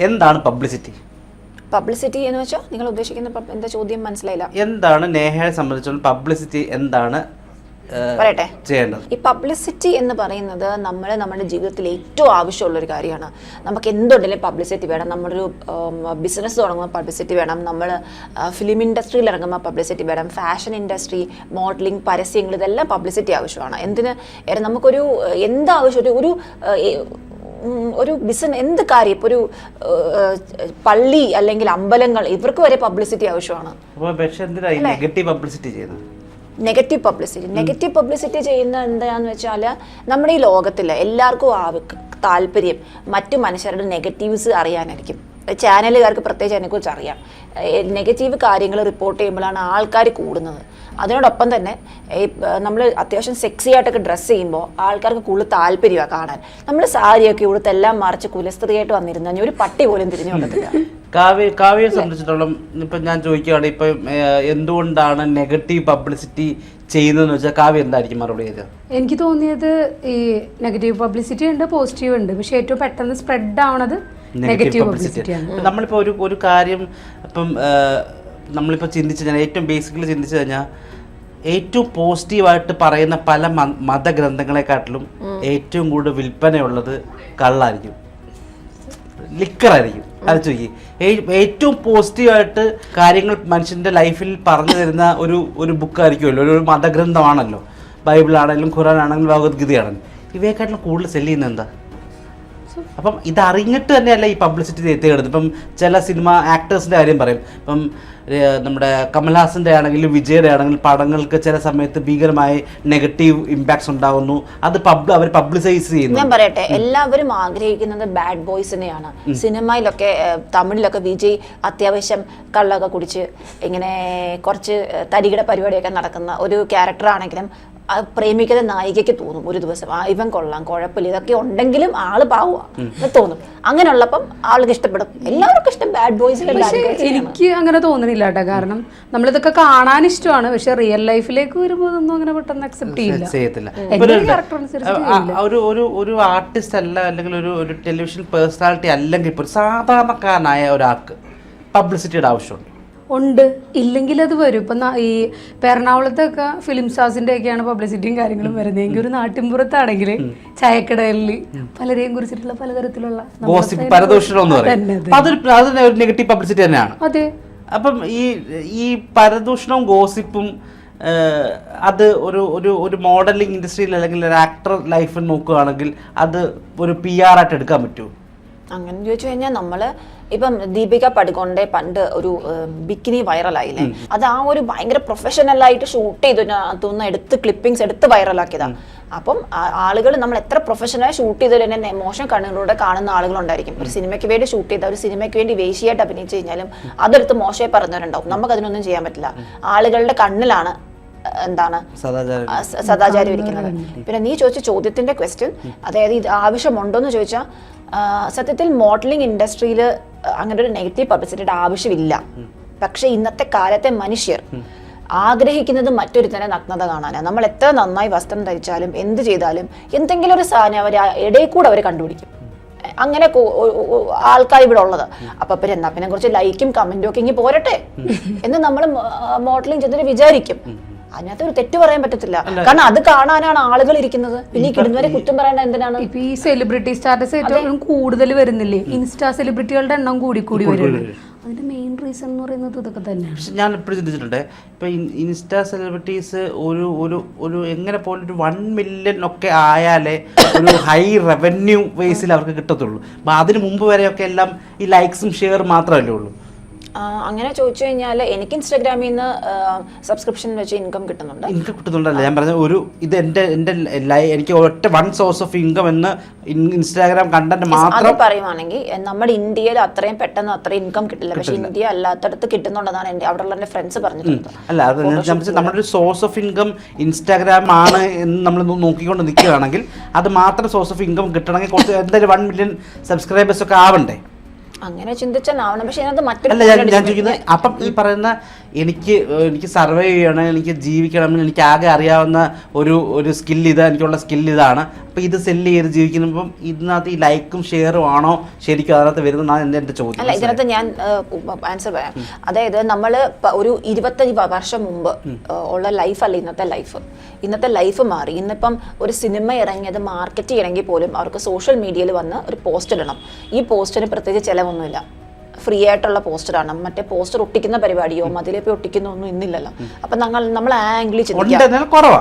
എന്താണ് publicity publicity എന്ന് വെച്ചാൽ നിങ്ങൾ ഉദ്ദേശിക്കുന്ന എന്താ ചോദ്യം മനസ്സിലായില്ല. എന്താണ് നേഹയെ സംബന്ധിച്ചിടത്തോളം പബ്ലിസിറ്റി എന്താണ് പറയട്ടെ. ഈ പബ്ലിസിറ്റി എന്ന് പറയുന്നത് നമ്മൾ നമ്മുടെ ജീവിതത്തിൽ ഏറ്റവും ആവശ്യമുള്ള ഒരു കാര്യമാണ്. നമുക്ക് എന്തുണ്ടെങ്കിലും പബ്ലിസിറ്റി വേണം. നമ്മളൊരു ബിസിനസ് തുടങ്ങുമ്പോൾ പബ്ലിസിറ്റി വേണം. നമ്മൾ ഫിലിം ഇൻഡസ്ട്രിയിൽ ഇറങ്ങുമ്പോൾ പബ്ലിസിറ്റി വേണം. ഫാഷൻ ഇൻഡസ്ട്രി മോഡലിംഗ് പരസ്യങ്ങൾ ഇതെല്ലാം പബ്ലിസിറ്റി ആവശ്യമാണ്. എന്തിന്? നമുക്കൊരു എന്താവശ്യം? എന്ത് ഒരു ഒരു ബിസിനസ് എന്ത് കാര്യം? ഇപ്പോൾ ഒരു പള്ളി അല്ലെങ്കിൽ അമ്പലങ്ങൾ ഇവർക്ക് വരെ പബ്ലിസിറ്റി ആവശ്യമാണ്. നെഗറ്റീവ് പബ്ലിസിറ്റി ചെയ്യുന്നത്? നെഗറ്റീവ് പബ്ലിസിറ്റി നെഗറ്റീവ് പബ്ലിസിറ്റി ചെയ്യുന്ന എന്താന്ന് വെച്ചാൽ നമ്മുടെ ഈ ലോകത്തിൽ എല്ലാവർക്കും താല്പര്യം മറ്റു മനുഷ്യരുടെ നെഗറ്റീവ്സ് അറിയാനായിരിക്കും. ചാനലുകാർക്ക് പ്രത്യേകിച്ച് അതിനെക്കുറിച്ച് അറിയാം. നെഗറ്റീവ് കാര്യങ്ങൾ റിപ്പോർട്ട് ചെയ്യുമ്പോഴാണ് ആൾക്കാർ കൂടുന്നത്. അതിനോടൊപ്പം തന്നെ നമ്മൾ അത്യാവശ്യം സെക്സി ആയിട്ടൊക്കെ ഡ്രസ്സ് ചെയ്യുമ്പോൾ ആൾക്കാർക്ക് കൂടുതൽ താല്പര്യമാണ് കാണാൻ. നമ്മൾ സാരിയൊക്കെ ഇവിടുത്തെ എല്ലാം മറിച്ച് കുലസ്ത്രീയായിട്ട് വന്നിരുന്നു കഴിഞ്ഞാൽ ഒരു പട്ടി പോലും തിരിഞ്ഞു കൊണ്ടത്തില്ല കാവ്യ കാവ്യയെ സംബന്ധിച്ചിടത്തോളം ഇപ്പം ഞാൻ ചോദിക്കുകയാണ് ഇപ്പം എന്തുകൊണ്ടാണ് നെഗറ്റീവ് പബ്ലിസിറ്റി ചെയ്യുന്നതെന്ന് വെച്ചാൽ കാവ്യ എന്തായിരിക്കും മറുപടി ചെയ്തത് എനിക്ക് തോന്നിയത് ഈ നെഗറ്റീവ് പബ്ലിസിറ്റി ഉണ്ട് പോസിറ്റീവ് ഉണ്ട്. പക്ഷേ ഏറ്റവും പെട്ടെന്ന് സ്പ്രെഡ് ആവണത് നെഗറ്റീവ് പബ്ലിസിറ്റി നമ്മളിപ്പോൾ ഒരു ഒരു കാര്യം ഇപ്പം നമ്മളിപ്പോൾ ചിന്തിച്ചു കഴിഞ്ഞാൽ ഏറ്റവും ബേസിക്കലി ചിന്തിച്ചു കഴിഞ്ഞാൽ ഏറ്റവും പോസിറ്റീവായിട്ട് പറയുന്ന പല മതഗ്രന്ഥങ്ങളെക്കാട്ടിലും ഏറ്റവും കൂടുതൽ വിൽപ്പനയുള്ളത് കള്ളായിരിക്കും. ലിക്കറായിരിക്കും. അത് ചോദിക്കി. ഏറ്റവും പോസിറ്റീവായിട്ട് കാര്യങ്ങൾ മനുഷ്യന്റെ ലൈഫിൽ പറഞ്ഞു തരുന്ന ഒരു ഒരു ബുക്കായിരിക്കുമല്ലോ. ഒരു മതഗ്രന്ഥമാണല്ലോ. ബൈബിളാണെങ്കിലും ഖുറാൻ ആണെങ്കിലും ഭഗവത്ഗീതയാണെങ്കിലും. ഇവയെക്കാട്ടിലും കൂടുതൽ സെല്ല് ചെയ്യുന്നത് എന്താ? അപ്പം ഇതറിഞ്ഞിട്ട് തന്നെയല്ല ഈ പബ്ലിസിറ്റി തേടുന്നത് ഇപ്പം ചില സിനിമ ആക്ടേഴ്സിന്റെ കാര്യം പറയും. ഇപ്പം നമ്മുടെ കമൽഹാസന്റെ ആണെങ്കിലും വിജയുടെ ആണെങ്കിലും പടങ്ങൾക്ക് ചില സമയത്ത് ഭീകരമായ നെഗറ്റീവ് ഇമ്പാക്ട്സ് ഉണ്ടാകുന്നു അത് പബ് അവർ പബ്ലിസൈസ് ചെയ്യുന്നു ഞാൻ പറയട്ടെ എല്ലാവരും ആഗ്രഹിക്കുന്നത് ബാഡ് ബോയ്സിനെയാണ് സിനിമയിലൊക്കെ തമിഴിലൊക്കെ വിജയ് അത്യാവശ്യം കള്ളൊക്കെ കുടിച്ച് ഇങ്ങനെ കുറച്ച് തരികിട പരിപാടിയൊക്കെ നടക്കുന്ന ഒരു ക്യാരക്ടർ ആണെങ്കിലും പ്രേമിക്കുന്ന നായികയ്ക്ക് തോന്നും. ഒരു ദിവസം ആ ഇവൻ കൊള്ളാം കുഴപ്പമില്ല ഇതൊക്കെ ഉണ്ടെങ്കിലും ആൾ പാവുക എന്ന് തോന്നും. അങ്ങനെയുള്ളപ്പം ആൾക്ക് ഇഷ്ടപ്പെടും. എല്ലാവർക്കും ഇഷ്ടം ബാഡ് ബോയ്സ് എനിക്ക് അങ്ങനെ തോന്നുന്നില്ല കേട്ടോ കാരണം നമ്മളിതൊക്കെ കാണാൻ ഇഷ്ടമാണ്. പക്ഷെ റിയൽ ലൈഫിലേക്ക് വരുമ്പോൾ ഒന്നും അങ്ങനെ പെട്ടെന്ന് അക്സെപ്റ്റ് ചെയ്യില്ല. ഒരു- ഒരു ഒരു ആർട്ടിസ്റ്റ് അല്ല അല്ലെങ്കിൽ ഒരു ഒരു ടെലിവിഷൻ പേഴ്സണാലിറ്റി അല്ലെങ്കിൽ ഇപ്പോൾ ഒരു സാധാരണക്കാരനായ ഒരാൾക്ക് പബ്ലിസിറ്റിയുടെ ആവശ്യമുണ്ട്. ഉണ്ട്. ഇല്ലെങ്കിൽ അത് വരും. ഇപ്പം ഈ എറണാകുളത്തൊക്കെ ഫിലിം സ്റ്റാർസിന്റെ ഒക്കെയാണ് പബ്ലിസിറ്റിയും കാര്യങ്ങളും വരുന്നത്. എങ്കിൽ ഒരു നാട്ടിൻപുറത്താണെങ്കിൽ ചായക്കടകളിൽ പലരെയും കുറിച്ചിട്ടുള്ള പലതരത്തിലുള്ള അതൊരു നെഗറ്റീവ് പബ്ലിസിറ്റി തന്നെയാണ്. അതെ. അപ്പം ഈ ഈ പരദൂഷണവും ഗോസിപ്പും അത് ഒരു ഒരു ഒരു മോഡലിംഗ് ഇൻഡസ്ട്രിയിൽ അല്ലെങ്കിൽ ഒരു ആക്ടർ ലൈഫിൽ നോക്കുകയാണെങ്കിൽ അത് ഒരു പി ആർ ആയിട്ട് എടുക്കാൻ പറ്റുമോ? അങ്ങനെ ചോദിച്ചു കഴിഞ്ഞാൽ നമ്മൾ ഇപ്പം ദീപിക പടുക്കോണ്ടെ പണ്ട് ഒരു ബിക്കിനി വൈറലായില്ലേ? അത് ആ ഒരു ഭയങ്കര പ്രൊഫഷണലായിട്ട് ഷൂട്ട് ചെയ്തതിനകത്തുനിന്ന് എടുത്ത് ക്ലിപ്പിംഗ്സ് എടുത്ത് വൈറലാക്കിയതാണ് അപ്പം ആളുകൾ നമ്മൾ എത്ര പ്രൊഫഷണലായി ഷൂട്ട് ചെയ്തതിൽ തന്നെ എമോഷൻ കണ്ണുകളിലൂടെ കാണുന്ന ആളുകളുണ്ടായിരിക്കും. ഒരു സിനിമയ്ക്ക് വേണ്ടി ഷൂട്ട് ചെയ്ത ഒരു സിനിമയ്ക്ക് വേണ്ടി വേശിയായിട്ട് അഭിനയിച്ചു കഴിഞ്ഞാലും അതെടുത്ത് മോശമായി പറഞ്ഞവരുണ്ടാവും. നമുക്ക് അതിനൊന്നും ചെയ്യാൻ പറ്റില്ല. ആളുകളുടെ കണ്ണിലാണ് എന്താണ് സദാചാരം. ഇരിക്കുന്നത്. പിന്നെ നീ ചോദിച്ച ചോദ്യത്തിന്റെ ക്വസ്റ്റ്യൻ അതായത് ഇത് ആവശ്യമുണ്ടോ എന്ന് ചോദിച്ചാൽ സത്യത്തിൽ മോഡലിംഗ് ഇൻഡസ്ട്രിയിൽ അങ്ങനെ ഒരു നെഗറ്റീവ് പബ്ലിസിറ്റിയുടെ ആവശ്യമില്ല. പക്ഷെ ഇന്നത്തെ കാലത്തെ മനുഷ്യർ ആഗ്രഹിക്കുന്നത് മറ്റൊരു മറ്റൊരുത്തനെ നഗ്നത കാണാനാണ്. നമ്മൾ എത്ര നന്നായി വസ്ത്രം ധരിച്ചാലും എന്ത് ചെയ്താലും എന്തെങ്കിലും ഒരു സാധനം അവർ ഇടയിൽ കൂടെ അവർ കണ്ടുപിടിക്കും. അങ്ങനെ ആൾക്കാർ ഇവിടെ ഉള്ളത്. അപ്പൊ പിന്നെ എന്നാ പിന്നെ കുറച്ച് ലൈക്കും കമന്റും ഒക്കെ ഇങ്ങനെ പോരട്ടെ? എന്ന് നമ്മൾ മോഡലിംഗ് ചെന്നിട്ട് വിചാരിക്കും. അതിനകത്ത് ഒരു തെറ്റ് പറയാൻ പറ്റത്തില്ല. കാരണം അത് കാണാനാണ് ആളുകൾ ഇരിക്കുന്നത്. പിന്നെ ഈ കിടുന്നവരെ കുറ്റം പറയേണ്ട എന്തിനാണ്? ഇപ്പൊ ഈ സെലിബ്രിറ്റി സ്റ്റാറ്റസ് ഏറ്റവും കൂടുതൽ വരുന്നില്ലേ? ഇൻസ്റ്റാ സെലിബ്രിറ്റികളുടെ എണ്ണം കൂടി കൂടി വരുന്നുണ്ട് അതിന്റെ മെയിൻ റീസൺ എന്ന് പറയുന്നത് ഇതൊക്കെ തന്നെയാണ്. പക്ഷെ ഞാൻ എപ്പോഴും ചിന്തിച്ചിട്ടുണ്ട് ഇപ്പൊ ഇൻസ്റ്റാ സെലിബ്രിറ്റീസ് ഒരു ഒരു ഒരു എങ്ങനെ പോലും ഒരു വൺ മില്യൺ ഒക്കെ ആയാലേ ഒരു ഹൈ റവന്യൂ ബേസിൽ അവർക്ക് കിട്ടത്തുള്ളൂ. അപ്പൊ അതിന് മുമ്പ് വരെയൊക്കെ എല്ലാം ഈ ലൈക്സും ഷെയർ മാത്രമല്ലേ ഉള്ളൂ. അങ്ങനെ ചോദിച്ചു കഴിഞ്ഞാൽ എനിക്ക് ഇൻസ്റ്റാഗ്രാമിൽ നിന്ന് സബ്സ്ക്രിപ്ഷൻ വെച്ച് ഇൻകം കിട്ടുന്നുണ്ട്. ഇൻകം കിട്ടുന്നുണ്ടല്ല? ഞാൻ പറഞ്ഞ ഒരു ഇത് എന്റെ എന്റെ എനിക്ക് ഒറ്റ വൺ സോഴ്സ് ഓഫ് ഇൻകം എന്ന് ഇൻ- ഇൻസ്റ്റാഗ്രാം കണ്ടന്റ് മാത്രം പറയുവാണെങ്കിൽ നമ്മുടെ ഇന്ത്യയിൽ അത്രയും പെട്ടെന്ന് അത്ര ഇൻകം കിട്ടില്ല. പക്ഷെ ഇന്ത്യ അല്ലാത്തടത്ത് കിട്ടുന്നുണ്ടെന്നാണ് എന്റെ അവിടെ ഉള്ള ഫ്രണ്ട്സ് പറഞ്ഞിട്ടുള്ളത് അല്ല അത് നമ്മുടെ ഒരു സോഴ്സ് ഓഫ് ഇൻകം ഇൻസ്റ്റാഗ്രാം ആണ് എന്ന് നമ്മൾ നോക്കിക്കൊണ്ട് നിൽക്കുകയാണെങ്കിൽ അത് മാത്രം സോഴ്സ് ഓഫ് ഇൻകം കിട്ടണമെങ്കിൽ കുറച്ച് എന്തായാലും വൺ മില്യൺ സബ്സ്ക്രൈബേഴ്സ് ഒക്കെ ആവണ്ടേ? അങ്ങനെ ചിന്തിച്ചാൽ പക്ഷെ അതിനകത്ത് മറ്റൊരു അല്ല ഞാൻ point ഞാൻ ചോദിക്കുന്നത് അപ്പം ഈ പറയുന്ന എനിക്ക് എനിക്ക് സർവൈവ് ചെയ്യണം എനിക്ക് ജീവിക്കണം എനിക്ക് ആകെ അറിയാവുന്ന ഒരു ഒരു സ്കിൽ ഇത് എനിക്കുള്ള സ്കിൽ ഇതാണ്. അപ്പം ഇത് സെല്ല് ചെയ്ത് ജീവിക്കുമ്പം ഇതിനകത്ത് ഈ ലൈക്കും ഷെയറും ആണോ ശരിക്കും അതിനകത്ത് വരുന്നതാണ് എന്റെ ചോദ്യം. അല്ല ഇതിനകത്ത് ഞാൻ ആൻസർ പറയാം. അതായത് നമ്മൾ ഒരു ഇരുപത്തഞ്ച് വർഷം മുമ്പ് ഉള്ള ലൈഫ് അല്ല ഇന്നത്തെ ലൈഫ് ഇന്നത്തെ ലൈഫ് മാറി. ഇന്നിപ്പം ഒരു സിനിമ ഇറങ്ങിയത് മാർക്കറ്റ് ചെയ്യണമെങ്കിൽ പോലും അവർക്ക് സോഷ്യൽ മീഡിയയിൽ വന്ന് ഒരു പോസ്റ്റ് ഇടണം. ഈ പോസ്റ്റിന് പ്രത്യേകിച്ച് ചിലവൊന്നുമില്ല ഫ്രീ ആയിട്ടുള്ള പോസ്റ്ററാണ് മറ്റേ പോസ്റ്റർ ഒട്ടിക്കുന്ന പരിപാടിയോ മതിലേപ്പോ ഒട്ടിക്കുന്ന ഒന്നും ഇന്നില്ലല്ലോ. അപ്പൊ ഞങ്ങൾ നമ്മൾ ആംഗിളിൽ ചിന്തിക്കാം.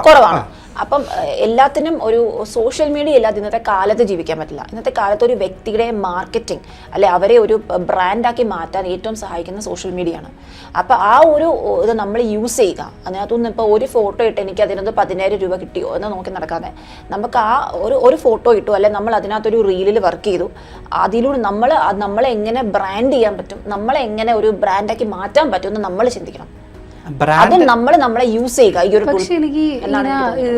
കുറവാണ്. അപ്പം എല്ലാത്തിനും ഒരു സോഷ്യൽ മീഡിയ ഇല്ലാതെ ഇന്നത്തെ കാലത്ത് ജീവിക്കാൻ പറ്റില്ല. ഇന്നത്തെ കാലത്ത് ഒരു വ്യക്തിയുടെ മാർക്കറ്റിംഗ് അല്ലെ അവരെ ഒരു ബ്രാൻഡാക്കി മാറ്റാൻ ഏറ്റവും സഹായിക്കുന്ന സോഷ്യൽ മീഡിയ ആണ് അപ്പോൾ ആ ഒരു ഇത് നമ്മൾ യൂസ് ചെയ്യുക. അതിനകത്തുനിന്ന് ഇപ്പോൾ ഒരു ഫോട്ടോ ഇട്ട് എനിക്ക് അതിനകത്ത് പതിനായിരം രൂപ കിട്ടിയോ എന്ന് നോക്കി നടക്കാതെ നമുക്ക് ആ ഒരു ഒരു ഫോട്ടോ ഇട്ടു അല്ലെ നമ്മൾ അതിനകത്തൊരു റീലിൽ വർക്ക് ചെയ്തു. അതിലൂടെ നമ്മൾ നമ്മളെ എങ്ങനെ ബ്രാൻഡ് ചെയ്യാൻ പറ്റും നമ്മളെ എങ്ങനെ ഒരു ബ്രാൻഡാക്കി മാറ്റാൻ പറ്റും എന്ന് നമ്മൾ ചിന്തിക്കണം. അത് നമ്മൾ നമ്മളെ യൂസ് ചെയ്യുക. പക്ഷെ എനിക്ക്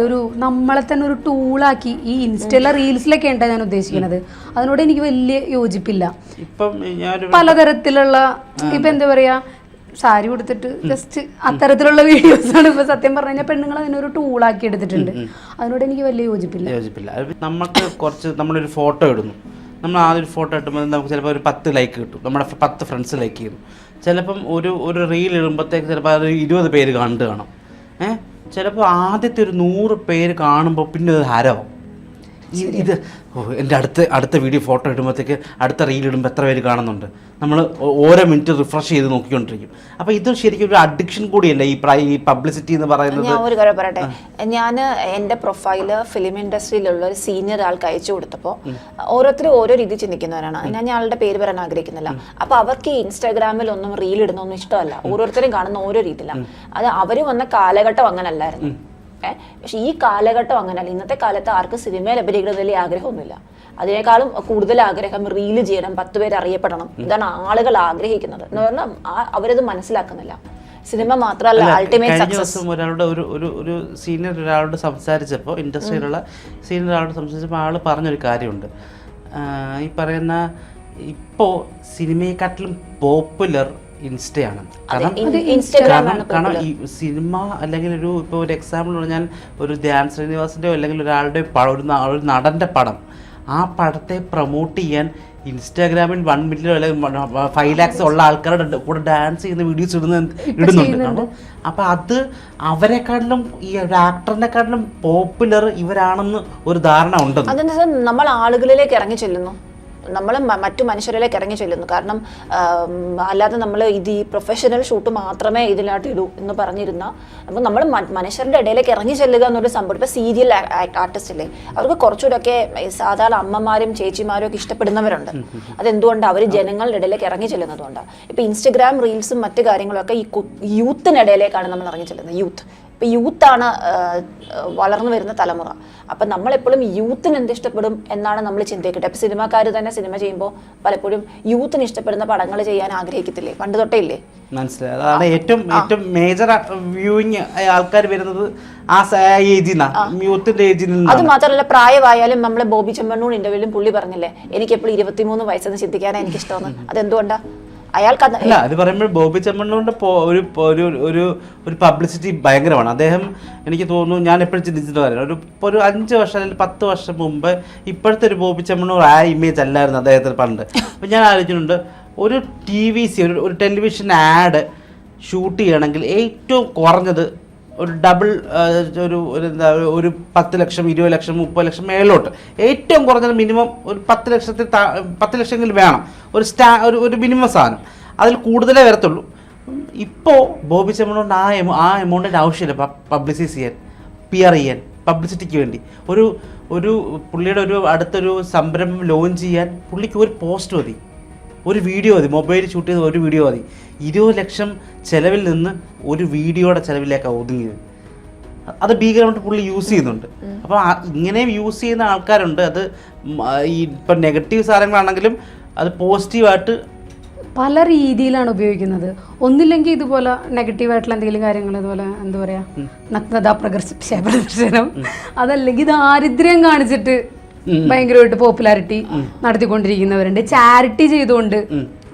ഒരു നമ്മളെ തന്നെ ഒരു ടൂളാക്കി ഈ ഇൻസ്റ്റയിലെ റീൽസിലൊക്കെ ഉണ്ട് ഞാൻ ഉദ്ദേശിക്കുന്നത്. അതിനോട് എനിക്ക് വലിയ യോജിപ്പില്ല. പലതരത്തിലുള്ള ഇപ്പൊ എന്താ പറയാ സാരി കൊടുത്തിട്ട് ജസ്റ്റ് അത്തരത്തിലുള്ള വീഡിയോസ് ആണ് ഇപ്പൊ സത്യം പറഞ്ഞു കഴിഞ്ഞാൽ പെണ്ണുങ്ങൾ അതിനൊരു ടൂളാക്കി എടുത്തിട്ടുണ്ട്. അതിനോട് എനിക്ക് വലിയ യോജിപ്പില്ല. യോജിപ്പില്ല. നമുക്ക് കുറച്ച് നമ്മളൊരു ഫോട്ടോ ഇടുന്നു. നമ്മൾ ആദ്യം ഒരു ഫോട്ടോ ഇട്ടുമ്പോൾ നമുക്ക് ചിലപ്പോൾ ഒരു പത്ത് ലൈക്ക് കിട്ടും. നമ്മുടെ പത്ത് ഫ്രണ്ട്സ് ലൈക്ക് ചെയ്യും. ചിലപ്പം ഒരു ഒരു റീൽ ഇടുമ്പോഴത്തേക്ക് ചിലപ്പോൾ അത് ഇരുപത് പേര് കണ്ടു കാണും. ഏഹ് ചിലപ്പോൾ ആദ്യത്തെ ഒരു നൂറ് പേര് കാണുമ്പോൾ പിന്നെ ഒരു ഹരവും ഈ ഇത് എന്റെ അടുത്ത അടുത്ത വീഡിയോ ഫോട്ടോ ഇടുമ്പോഴത്തേക്ക് അടുത്ത റീൽ ഇടുമ്പോൾ എത്ര പേര് കാണുന്നുണ്ട്? നമ്മൾ ഓരോ മിനിറ്റ് റിഫ്രഷ് ചെയ്ത് നോക്കിക്കൊണ്ടിരിക്കും. അപ്പോൾ ഇത് ശരിക്കും ഒരു അഡിക്ഷൻ കൂടിയല്ല ഈ ഈ പബ്ലിസിറ്റി എന്ന് പറയുന്നത്? ഞാൻ ഒരു കാര്യം പറയട്ടെ. ഞാൻ എന്റെ പ്രൊഫൈൽ ഫിലിം ഇൻഡസ്ട്രിയിലുള്ള ഒരു സീനിയർ ആൾക്ക് അയച്ചു കൊടുത്തപ്പോൾ ഓരോരുത്തരും ഓരോ രീതി ചിന്തിക്കുന്നവരാണ്. ഞാൻ ഞാളുടെ പേര് പറയാൻ ആഗ്രഹിക്കുന്നില്ല. അപ്പോൾ അവർക്ക് ഇൻസ്റ്റാഗ്രാമിൽ ഒന്നും റീൽ ഇടുന്നൊന്നും ഇഷ്ടമല്ല. ഓരോരുത്തരും കാണുന്ന ഓരോ രീതിയിലാണ് അത് അവർ വന്ന കാലഘട്ടം അങ്ങനല്ലായിരുന്നു. ഏഹ് പക്ഷെ ഈ കാലഘട്ടം അങ്ങനെയല്ല ഇന്നത്തെ കാലത്ത് ആർക്ക് സിനിമയിൽ അഭിനയിക്കണം വലിയ ആഗ്രഹമൊന്നുമില്ല. അതിനേക്കാളും കൂടുതൽ ആഗ്രഹം റീൽ ചെയ്യണം പത്ത് പേര് അറിയപ്പെടണം. ഇതാണ് ആളുകൾ ആഗ്രഹിക്കുന്നത്. എന്ന് പറഞ്ഞാൽ അവരത് മനസ്സിലാക്കുന്നില്ല. സിനിമ മാത്രമല്ല അൾട്ടിമേറ്റ് സക്സസ് ഒരാളുടെ ഒരു ഒരു ഒരു സീനിയർ ഒരാളോട് സംസാരിച്ചപ്പോൾ ഇൻഡസ്ട്രിയിലുള്ള സീനിയർ ഒരാളോട് സംസാരിച്ചപ്പോൾ ആൾ പറഞ്ഞൊരു കാര്യമുണ്ട്. ഈ പറയുന്ന ഇപ്പോൾ സിനിമയെക്കാട്ടിലും പോപ്പുലർ ഇൻസ്റ്റയാണ്. കാരണം കാരണം കാരണം ഈ സിനിമ അല്ലെങ്കിൽ ഒരു ഇപ്പോൾ ഒരു എക്സാമ്പിൾ പറഞ്ഞാൽ ഒരു ധ്യാൻ ശ്രീനിവാസിന്റെയോ അല്ലെങ്കിൽ ഒരാളുടെ പടം ഒരു നടന്റെ നടന്റെ പടം. ആ പടത്തെ പ്രൊമോട്ട് ചെയ്യാൻ ഇൻസ്റ്റാഗ്രാമിൽ വൺ മില്യൺ അല്ലെങ്കിൽ ഫൈവ് ലാക്സ് ഉള്ള ആൾക്കാരുടെ കൂടെ ഡാൻസ് ചെയ്യുന്ന വീഡിയോസ് ഇടുന്ന ഇടുന്നുണ്ട്. അപ്പം അപ്പം അത് അവരെക്കാട്ടിലും ഈ ഒരു ആക്ടറിനെക്കാട്ടിലും പോപ്പുലർ ഇവരാണെന്ന് ഒരു ധാരണ ഉണ്ടെന്ന്. നമ്മൾ ആളുകളിലേക്ക് ഇറങ്ങി ചെല്ലുന്നു. നമ്മൾ മറ്റു മനുഷ്യരിലേക്ക് ഇറങ്ങി ചെല്ലുന്നു. കാരണം അല്ലാതെ നമ്മൾ ഇത് ഈ പ്രൊഫഷണൽ ഷൂട്ട് മാത്രമേ ഇതിലായിട്ട് ഇടൂ എന്ന് പറഞ്ഞിരുന്ന അപ്പോൾ നമ്മൾ മനുഷ്യരുടെ ഇടയിലേക്ക് ഇറങ്ങി ചെല്ലുക എന്നൊരു സംഭവം. ഇപ്പോൾ സീരിയൽ ആർട്ടിസ്റ്റ് അല്ലേ അവർക്ക് കുറച്ചുകൂടെയൊക്കെ ഒക്കെ സാധാരണ അമ്മമാരും ചേച്ചിമാരും ഒക്കെ ഇഷ്ടപ്പെടുന്നവരുണ്ട്. അതെന്തുകൊണ്ട് അവർ ജനങ്ങളുടെ ഇടയിലേക്ക് ഇറങ്ങി ചെല്ലുന്നതുകൊണ്ട്? ഇപ്പോൾ ഇൻസ്റ്റഗ്രാം റീൽസും മറ്റു കാര്യങ്ങളൊക്കെ ഈ യൂത്തിനിടയിലേക്കാണ് നമ്മൾ ഇറങ്ങി ചെല്ലുന്നത്. യൂത്ത് ഇപ്പൊ യൂത്താണ് വളർന്നു വരുന്ന തലമുറ. അപ്പം നമ്മളെപ്പോഴും യൂത്തിന് എന്ത് ഇഷ്ടപ്പെടും എന്നാണ് നമ്മൾ ചിന്തിക്കട്ടെ അപ്പം സിനിമാക്കാർ തന്നെ സിനിമ ചെയ്യുമ്പോൾ പലപ്പോഴും യൂത്തിന് ഇഷ്ടപ്പെടുന്ന പടങ്ങൾ ചെയ്യാൻ ആഗ്രഹിക്കത്തില്ലേ? പണ്ട് തൊട്ടേ ഇല്ലേ? മനസ്സിലായി. അതാണ് ഏറ്റവും ഏറ്റവും മേജർ വ്യൂയിങ് ആൾക്കാർ വരുന്നത് ആ യൂത്തിന്റെ ഏജിൽ അത് മാത്രമല്ല പ്രായമായാലും നമ്മളെ ബോബി ചെമ്മണ്ണൂൺ ഇന്റർവ്യൂവിലും പുള്ളി പറഞ്ഞില്ലേ എനിക്ക് എപ്പോഴും ഇരുപത്തിമൂന്ന് വയസ്സെന്ന് ചിന്തിക്കാനാണ് എനിക്ക് ഇഷ്ടമാണ് അതെന്തുകൊണ്ടാ? അയാൾക്ക് അല്ല അത് പറയുമ്പോൾ ബോബി ചെമ്മണ്ണൂരിന്റെ ഒരു ഒരു ഒരു ഒരു പബ്ലിസിറ്റി ഭയങ്കരമാണ്. അദ്ദേഹം എനിക്ക് തോന്നുന്നു ഞാൻ എപ്പോഴും ചിന്തിച്ചിട്ട് ഒരു ഒരു അഞ്ച് വർഷം അല്ലെങ്കിൽ പത്ത് വർഷം മുമ്പ് ഇപ്പോഴത്തെ ഒരു ബോബി ചെമ്മണ്ണൂർ ആ ഇമേജ് അല്ലായിരുന്നു അദ്ദേഹത്തിന് പണ്ട്. അപ്പം ഞാൻ ആലോചിച്ചിട്ടുണ്ട് ഒരു ടി വി സി ഒരു ഒരു ടെലിവിഷൻ ആഡ് ഷൂട്ട് ചെയ്യണമെങ്കിൽ ഏറ്റവും കുറഞ്ഞത് ഒരു ഡബിൾ ഒരു എന്താ ഒരു പത്ത് ലക്ഷം ഇരുപത് ലക്ഷം മുപ്പത് ലക്ഷം മേലോട്ട് ഏറ്റവും കുറഞ്ഞത് മിനിമം ഒരു പത്ത് ലക്ഷത്തിൽ പത്ത് ലക്ഷമെങ്കിലും വേണം. ഒരു സ്റ്റാ ഒരു ഒരു മിനിമം സാധനം. അതിൽ കൂടുതലേ വരത്തുള്ളൂ. ഇപ്പോൾ ബോബി ചെമ്മണോണ്ട് ആ എമൗ ആ എമൗണ്ടിന്റെ ആവശ്യമില്ല പബ്ലിസൈസ് ചെയ്യാൻ പി ആർ ചെയ്യാൻ പബ്ലിസിറ്റിക്ക് വേണ്ടി. ഒരു ഒരു പുള്ളിയുടെ ഒരു അടുത്തൊരു സംരംഭം ലോഞ്ച് ചെയ്യാൻ പുള്ളിക്ക് ഒരു പോസ്റ്റ് മതി. ഒരു വീഡിയോ മതി. മൊബൈൽ ഷൂട്ട് ചെയ്ത ഒരു വീഡിയോ മതി. ഇരുപത് ലക്ഷം ചിലവിൽ നിന്ന് ഒരു വീഡിയോയുടെ ചിലവിലേക്കാണ് ഒതുങ്ങിയത്. അത് ഭീകരമായിട്ട് പുള്ളി യൂസ് ചെയ്യുന്നുണ്ട്. അപ്പോൾ ഇങ്ങനെ യൂസ് ചെയ്യുന്ന ആൾക്കാരുണ്ട്. അത് ഈ ഇപ്പം നെഗറ്റീവ് സാധനങ്ങളാണെങ്കിലും അത് പോസിറ്റീവായിട്ട് പല രീതിയിലാണ് ഉപയോഗിക്കുന്നത്. ഒന്നില്ലെങ്കിൽ ഇതുപോലെ നെഗറ്റീവായിട്ടുള്ള എന്തെങ്കിലും കാര്യങ്ങൾ ഇതുപോലെ എന്താ പറയുക നഗ്നത പ്രകർശനം അതല്ലെങ്കിൽ ദാരിദ്ര്യം കാണിച്ചിട്ട് ഭയങ്കരമായിട്ട് പോപ്പുലാരിറ്റി നടത്തിക്കൊണ്ടിരിക്കുന്നവരുണ്ട്. ചാരിറ്റി ചെയ്തുകൊണ്ട്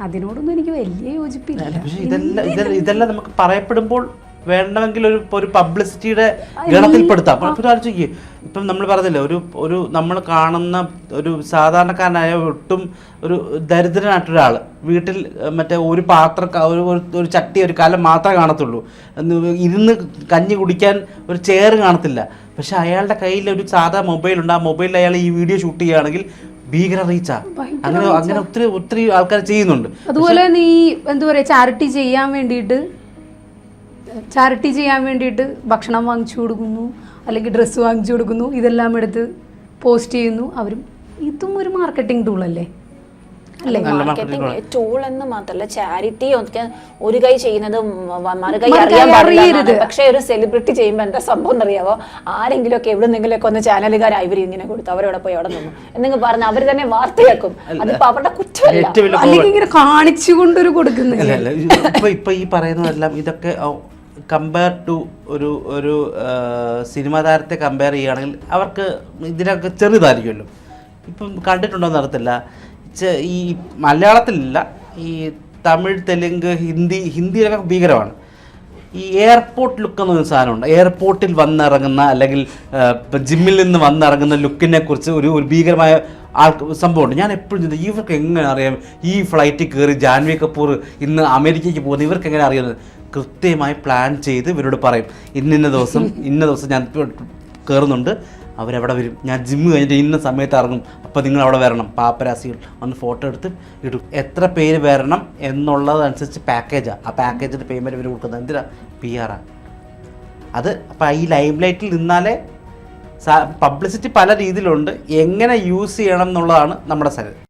അതിനോടൊന്നും എനിക്ക് വലിയ യോജിപ്പില്ല. പക്ഷെ ഇതെല്ലാം ഇതെല്ലാം ഇതെല്ലാം നമുക്ക് പറയപ്പെടുമ്പോൾ വേണമെങ്കിൽ ഒരു ഒരു പബ്ലിസിറ്റിയുടെ ഗണത്തിൽപ്പെടുത്താം. അപ്പോൾ ഒരു ആലോചിച്ച് നോക്കിയേ ഇപ്പം നമ്മൾ പറഞ്ഞില്ലേ ഒരു ഒരു നമ്മൾ കാണുന്ന ഒരു സാധാരണക്കാരനായ ഒട്ടും ഒരു ദരിദ്രനായിട്ടൊരാൾ വീട്ടിൽ ഏഹ്, മറ്റേ ഒരു പാത്ര ഒരു ഒരു- ചട്ടി ഒരു കാലം മാത്രമേ കാണത്തുള്ളൂ. ഇരുന്ന് കഞ്ഞി കുടിക്കാൻ ഒരു ചെയർ കാണത്തില്ല. പക്ഷെ അയാളുടെ കയ്യിൽ ഒരു സാധാ മൊബൈൽ ഉണ്ട്. ആ മൊബൈലിൽ അയാൾ ഈ വീഡിയോ ഷൂട്ട് ചെയ്യുകയാണെങ്കിൽ ഭീകര റീച്ചാ അങ്ങനെ അങ്ങനെ ഒത്തിരി ഒത്തിരി ആൾക്കാർ ചെയ്യുന്നുണ്ട്. അതുപോലെ നീ എന്താ പറയാ ചാരിറ്റി ചെയ്യാൻ വേണ്ടിയിട്ട് ചാരിറ്റി ചെയ്യാൻ വേണ്ടിയിട്ട് ഭക്ഷണം വാങ്ങിച്ചു കൊടുക്കുന്നു അല്ലെങ്കിൽ ഡ്രസ്സ് വാങ്ങിച്ചു കൊടുക്കുന്നു ഇതെല്ലാം എടുത്ത് പോസ്റ്റ് ചെയ്യുന്നു. അവരും ഇതും ഒരു മാർക്കറ്റിംഗ് ടൂൾ അല്ലേ? അല്ലേ? മാർക്കറ്റിംഗ് ടൂൾ എന്ന് മാത്രമല്ല ചാരിറ്റി ഒക്കെ ഒരു കൈ ചെയ്യുന്നത് മറുകൈ അറിയാൻ പാടില്ല. പക്ഷേ ഒരു സെലിബ്രിറ്റി ചെയ്യുമ്പോൾ എന്താ സംഭവം എന്നറിയാവോ? ആരെങ്കിലും ഒക്കെ എവിടെ ഒക്കെ ഒന്ന് ചാനലുകാരായി ഇവർ ഇങ്ങനെ കൊടുത്തു അവരവിടെ പോയി അവിടെ നിന്നു. എന്നൊക്കെ പറഞ്ഞ അവർ തന്നെ വാർത്തയാക്കും. അതിപ്പോ അവരുടെ കുറ്റമല്ല. വലിയ അല്ലെങ്കിൽ ഇങ്ങനെ കാണിച്ചുകൊണ്ടൊരു കൊടുക്കുന്നില്ല? ഇപ്പൊ ഈ പറയുന്നതെല്ലാം ഇതൊക്കെ കമ്പയർ ടു ഒരു ഒരു സിനിമ താരത്തെ കമ്പയർ ചെയ്യുകയാണെങ്കിൽ അവർക്ക് ഇതിനൊക്കെ ചെറുതായിരിക്കുമല്ലോ. ഇപ്പം കണ്ടിട്ടുണ്ടോ നടത്തില്ല ഈ മലയാളത്തിലില്ല ഈ തമിഴ് തെലുങ്ക് ഹിന്ദി ഹിന്ദിയിലൊക്കെ ഭീകരമാണ്. ഈ എയർപോർട്ട് ലുക്ക് എന്നൊരു സാധനമുണ്ട്. എയർപോർട്ടിൽ വന്നിറങ്ങുന്ന അല്ലെങ്കിൽ ജിമ്മിൽ നിന്ന് വന്നിറങ്ങുന്ന ലുക്കിനെ കുറിച്ച് ഒരു ഒരു ഭീകരമായ ആൾ സംഭവമുണ്ട്. ഞാൻ എപ്പോഴും ചിന്തിക്കും ഇവർക്ക് എങ്ങനെ അറിയാം? ഈ ഫ്ലൈറ്റിൽ കയറി ജാൻവി കപൂർ ഇന്ന് അമേരിക്കയ്ക്ക് പോകുന്നത് ഇവർക്ക് എങ്ങനെ അറിയുന്നത് കൃത്യമായി പ്ലാൻ ചെയ്ത് ഇവരോട് പറയും. ഇന്നിന്ന ദിവസം ഇന്ന ദിവസം ഞാൻ കയറുന്നുണ്ട് അവരവിടെ വരും. ഞാൻ ജിമ്മ് കഴിഞ്ഞിട്ട് ഇന്ന സമയത്ത് ഇറങ്ങും. അപ്പോൾ നിങ്ങൾ അവിടെ വരണം. പാപ്പരാസികൾ ഒന്ന് ഫോട്ടോ എടുത്ത് ഇടും. എത്ര പേര് വരണം എന്നുള്ളതനുസരിച്ച് പാക്കേജാണ് ആ. പാക്കേജിന്റെ പേയ്മെന്റ് ഇവർ കൊടുക്കുന്നത്. എന്തിനാ? പി ആറാണ് അത് അപ്പോൾ ഈ ലൈം ലൈറ്റിൽ നിന്നാലേ പബ്ലിസിറ്റി പല രീതിയിലുണ്ട്. എങ്ങനെ യൂസ് ചെയ്യണം എന്നുള്ളതാണ് നമ്മുടെ സ-